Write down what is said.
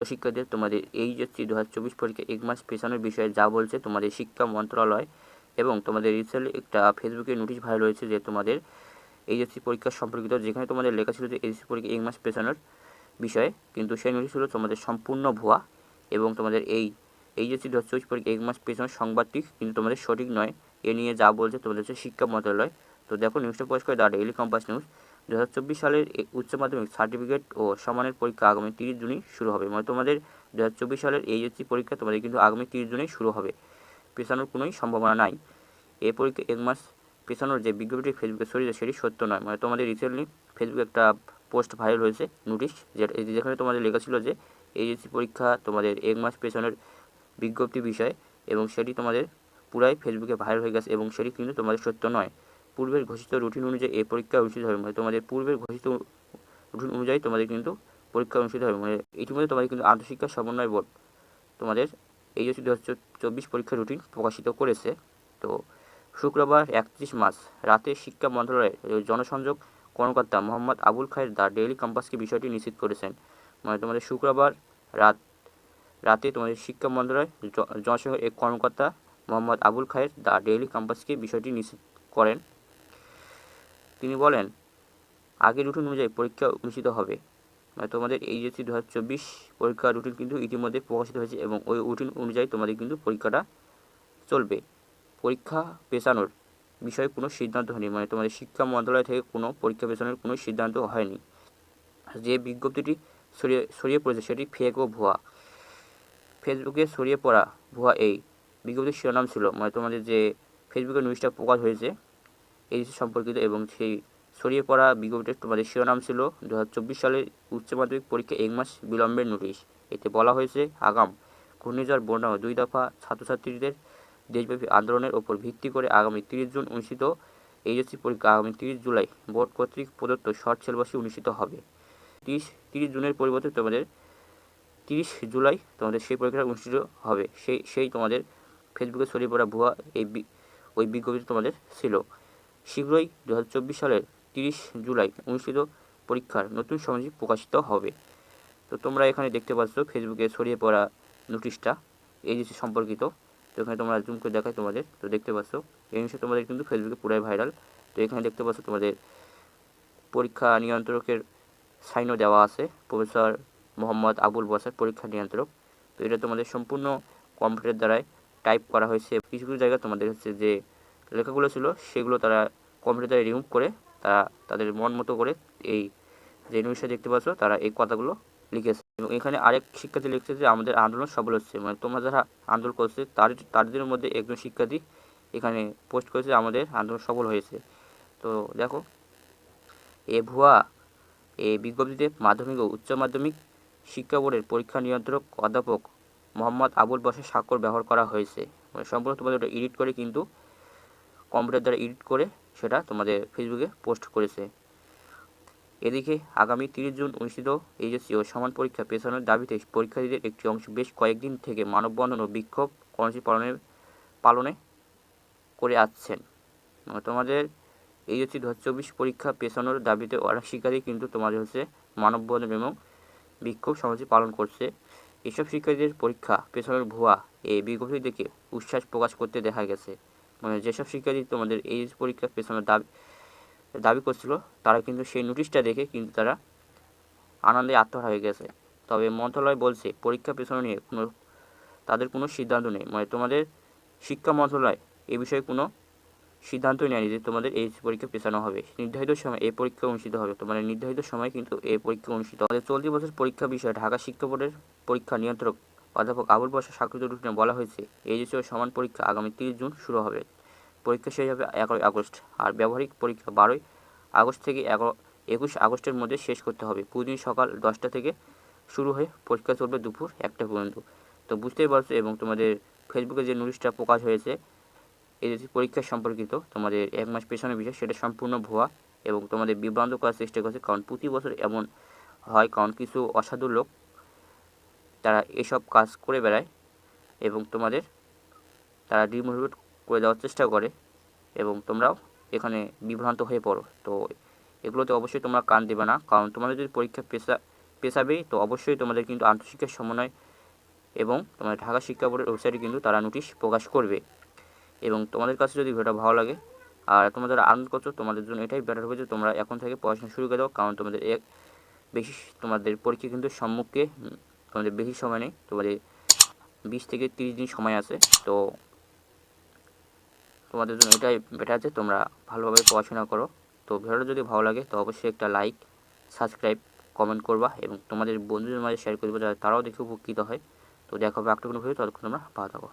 শিক্ষার্থীদের তোমাদের এইচএসসি দু হাজার চব্বিশ পরীক্ষা এক মাস পেছানোর বিষয়ে যা বলছে তোমাদের শিক্ষা মন্ত্রণালয় এবং তোমাদের রিসেন্টলি একটা ফেসবুকে নোটিশ ভাইরাল হয়েছে যে তোমাদের এইচএসসি পরীক্ষা সম্পর্কিত, যেখানে তোমাদের লেখা ছিল যে এইচএসসি পরীক্ষা এক মাস পেছানোর বিষয়ে, কিন্তু সেই নোটিশ ছিল তোমাদের সম্পূর্ণ ভুয়া এবং তোমাদের এই এইচএসসি দু হাজার চব্বিশ পরীক্ষা এক মাস পেছানোর সংবাদটি কিন্তু তোমাদের সঠিক নয়। এ নিয়ে যা বলছে তোমাদের হচ্ছে শিক্ষা মন্ত্রণালয়। তো দেখো নিউজটা প্রকাশ করে দা ডেইলি কম্পাস নিউজ দু হাজার চব্বিশ সালের উচ্চ মাধ্যমিক সার্টিফিকেট ও সমানের পরীক্ষা আগামী তিরিশ জুনই শুরু হবে। মানে তোমাদের দু হাজার চব্বিশ সালের এইচএসসি পরীক্ষা, তোমাদের কিন্তু আগামী তিরিশ জুনেই শুরু হবে। পেছানোর কোনোই সম্ভাবনা নাই। এই পরীক্ষা এক মাস পেছানোর যে বিজ্ঞপ্তি ফেসবুকে ছড়িয়েছে সেটি সত্য নয়। মানে তোমাদের রিসেন্টলি ফেসবুকে একটা পোস্ট ভাইরাল হয়েছে নোটিশ যেখানে তোমাদের লেখা ছিল যে এইচএসসি পরীক্ষা তোমাদের এক মাস পেছনের বিজ্ঞপ্তি বিষয় এবং সেটি তোমাদের পুরাই ফেসবুকে ভাইরাল হয়ে গেছে এবং সেটি কিন্তু তোমাদের সত্য নয়। পূর্বের ঘোষিত রুটিন অনুযায়ী এই পরীক্ষা অনুষ্ঠিত হবে। মানে তোমাদের পূর্বের ঘোষিত রুটিন অনুযায়ী তোমাদের কিন্তু পরীক্ষা অনুষ্ঠিত হবে। মানে ইতিমধ্যে তোমাদের কিন্তু আন্তঃশিক্ষা সমন্বয় বোর্ড তোমাদের এই যে দু হাজার চব্বিশ পরীক্ষার রুটিন প্রকাশিত করেছে, তো শুক্রবার একত্রিশ মার্চ রাতে শিক্ষা মন্ত্রণালয়ের জনসংযোগ কর্মকর্তা মোহাম্মদ আবুল খায়ের দা ডেইলি কম্পাসকে বিষয়টি নিশ্চিত করেছেন। মানে তোমাদের শুক্রবার রাত, রাতে তোমাদের শিক্ষা মন্ত্রণালয়, জ- জনসংযোগ এক কর্মকর্তা মোহাম্মদ আবুল খায়ের দা ডেইলি কম্পাসকে বিষয়টি নিশ্চিত করেন। তিনি বলেন, আগের রুটিন অনুযায়ী পরীক্ষা অনুষ্ঠিত হবে। মানে তোমাদের এই এইচএসসি দু হাজার চব্বিশ পরীক্ষার রুটিন কিন্তু ইতিমধ্যে প্রকাশিত হয়েছে এবং ওই রুটিন অনুযায়ী তোমাদের কিন্তু পরীক্ষাটা চলবে। পরীক্ষা পেছানোর বিষয়ে কোনো সিদ্ধান্ত হয়নি। মানে তোমাদের শিক্ষা মন্ত্রণালয় থেকে কোনো পরীক্ষা পেছানোর কোনো সিদ্ধান্ত হয়নি। যে বিজ্ঞপ্তিটি ছড়িয়ে ছড়িয়ে পড়েছে সেটি ফেক ও ভুয়া। ফেসবুকে ছড়িয়ে পড়া ভুয়া এই। বিজ্ঞপ্তির শিরোনাম ছিল মানে তোমাদের যে ফেসবুকে নিউজটা প্রকাশ হয়েছে এই সম্পর্কিত এবং সেই ছড়িয়ে পড়া বিজ্ঞপ্তির তোমাদের শিরোনাম ছিল দু হাজার চব্বিশ সালের উচ্চ মাধ্যমিক পরীক্ষা এক মাস বিলম্বের নোটিশ। এতে বলা হয়েছে, আগাম ঘূর্ণিঝড় বন্যা দুই দফা ছাত্রছাত্রীদের দেশব্যাপী আন্দোলনের ওপর ভিত্তি করে আগামী তিরিশ জুন অনুষ্ঠিত এইচএসসি পরীক্ষা আগামী তিরিশ জুলাই বোর্ড কর্তৃক প্রদত্ত শর্ট সিলেবাসে অনুষ্ঠিত হবে। তিরিশ তিরিশ জুনের পরিবর্তে তোমাদের তিরিশ জুলাই তোমাদের সেই পরীক্ষাটা অনুষ্ঠিত হবে। সেই সেই তোমাদের ফেসবুকে ছড়িয়ে পড়া ভুয়া এই ওই বিজ্ঞপ্তি তোমাদের ছিল। শীঘ্রই দু হাজার চব্বিশ সালের তিরিশ জুলাই অনুষ্ঠিত পরীক্ষার নতুন সময়সূচি প্রকাশিত হবে। তো তোমরা এখানে দেখতে পাচ্ছ ফেসবুকে ছড়িয়ে পড়া নোটিশটা এই যে সম্পর্কিত, তো এখানে তোমরা জুম করে দেখায় তোমাদের। তো দেখতে পাচ্ছ, এই জিনিসটা তোমাদের কিন্তু ফেসবুকে পুরাই ভাইরাল তো এখানে দেখতে পাচ্ছ তোমাদের পরীক্ষা নিয়ন্ত্রকের সাইনও দেওয়া আছে, প্রফেসর মোহাম্মদ আবুল বসার পরীক্ষা নিয়ন্ত্রক। তো এটা তোমাদের সম্পূর্ণ কম্পিউটার দ্বারাই টাইপ করা হয়েছে। কিছু কিছু জায়গায় তোমাদের হচ্ছে যে লেখাগুলো ছিল, সেগুলো তারা কম্পিউটারে রিমুভ করে তারা তাদের মন মতো করে এই যে নিউজটা দেখতে পাচ্ছ, তারা এই কথাগুলো লিখেছে। এবং এখানে আরেক শিক্ষার্থী লিখছে যে, আমাদের আন্দোলন সফল হচ্ছে। মানে তোমরা যারা আন্দোলন করছে, তার, তাদের মধ্যে একজন শিক্ষার্থী এখানে পোস্ট করেছে, আমাদের আন্দোলন সফল হয়েছে। তো দেখো, এ ভুয়া এই বিজ্ঞপ্তিতে মাধ্যমিক ও উচ্চ মাধ্যমিক শিক্ষা বোর্ডের পরীক্ষা নিয়ন্ত্রক অধ্যাপক মোহাম্মদ আবুল বসের স্বাক্ষর ব্যবহার করা হয়েছে। মানে সম্পূর্ণ তোমাদের ওটা এডিট করে কিন্তু কম্পিউটার দ্বারা এডিট করে সেটা তোমাদের ফেসবুকে পোস্ট করেছে। এদিকে আগামী তিরিশ জুন অনুষ্ঠিত এইচএসসি ও সমান পরীক্ষা পেছানোর দাবিতে পরীক্ষার্থীদের একটি অংশ বেশ কয়েকদিন থেকে মানববন্ধন ও বিক্ষোভ কর্মসূচি পালনের, পালনে করে আসছেন। তোমাদের এইচএসসি দু হাজার চব্বিশ পরীক্ষা পেছানোর দাবিতে অনেক শিক্ষার্থী কিন্তু তোমাদের হচ্ছে মানববন্ধন এবং বিক্ষোভ সমাজে পালন করছে। এসব শিক্ষার্থীদের পরীক্ষা পেছানোর ভুয়া এই বিজ্ঞপ্তি দেখে উচ্ছ্বাস প্রকাশ করতে দেখা গেছে। মানে যেসব শিক্ষার্থী তোমাদের এই পরীক্ষা পেছনের দাবি দাবি করছিল, তারা কিন্তু সেই নোটিশটা দেখে কিন্তু তারা আনন্দে আত্মহারা হয়ে গেছে। তবে মন্ত্রণালয় বলছে, পরীক্ষা পেছনে নিয়ে কোনো, তাদের কোনো সিদ্ধান্ত নেই। মানে তোমাদের শিক্ষা মন্ত্রণালয় এ বিষয়ে কোনো সিদ্ধান্তই নেয়নি যে তোমাদের এই পরীক্ষা পেছানো হবে। নির্ধারিত সময় এই পরীক্ষা অনুষ্ঠিত হবে। তোমাদের নির্ধারিত সময় কিন্তু এই পরীক্ষা অনুষ্ঠিত হবে। চলতি বছর পরীক্ষা বিষয়ে ঢাকা শিক্ষা বোর্ডের পরীক্ষা নিয়ন্ত্রক অধ্যাপক আবুল বসা স্বাক্ষরিত রুটিনে বলা হয়েছে এই সমান পরীক্ষা আগামী তিরিশ জুন শুরু হবে। পরীক্ষা শেষ হবে এগারোই আগস্ট। আর ব্যবহারিক পরীক্ষা বারোই আগস্ট থেকে এগারো, একুশ আগস্টের মধ্যে শেষ করতে হবে। প্রতিদিন সকাল দশটা থেকে শুরু হয়ে পরীক্ষা চলবে দুপুর একটা পর্যন্ত। তো বুঝতেই পারছ এবং তোমাদের ফেসবুকে যে নোটিশটা প্রকাশ হয়েছে, এই যে পরীক্ষা সম্পর্কিত তোমাদের এক মাস পেছনের বিষয়, সেটা সম্পূর্ণ ভুয়া এবং তোমাদের বিভ্রান্ত করার চেষ্টা করছে। কারণ প্রতি বছর এমন হয়, কারণ কিছু অসাধু লোক, তারা এসব কাজ করে বেড়ায় এবং তোমাদের, তারা ডিমোটিভেট করে দেওয়ার চেষ্টা করে এবং তোমরাও এখানে বিভ্রান্ত হয়ে পড়ো। তো এগুলোতে অবশ্যই তোমরা কান দেবে না। কারণ তোমাদের যদি পরীক্ষা পেশা, পেশাবে, তো অবশ্যই তোমাদের কিন্তু আন্তঃশিক্ষা সমন্বয় এবং তোমাদের ঢাকা শিক্ষা বোর্ডের ওয়েবসাইটে কিন্তু তারা নোটিশ প্রকাশ করবে। এবং তোমাদের কাছে যদি ভিডিওটা ভালো লাগে আর তোমরা যারা আনন্দ করছ, তোমাদের জন্য এটাই বেটার হবে যে তোমরা এখন থেকে পড়াশোনা শুরু করে দাও। কারণ তোমাদের এক বেশি তোমাদের পরীক্ষা কিন্তু সম্মুখে তোমাদের বেশি সময় নেই। তোমাদের বিশ থেকে তিরিশ দিন সময় আছে। তো তোমাদের জন্য এটাই বেটার যে তোমরা ভালোভাবে পড়াশোনা করো। তো ভিডিওটা যদি ভালো লাগে, তো অবশ্যই একটা লাইক সাবস্ক্রাইব কমেন্ট করবা এবং তোমাদের বন্ধুদের মাঝে শেয়ার করবে যাতে তারাও দেখে উপকৃত হয়। তো দেখো হবে একটা কোনো ভিডিও ততক্ষণ তোমরা ভালো থাকো।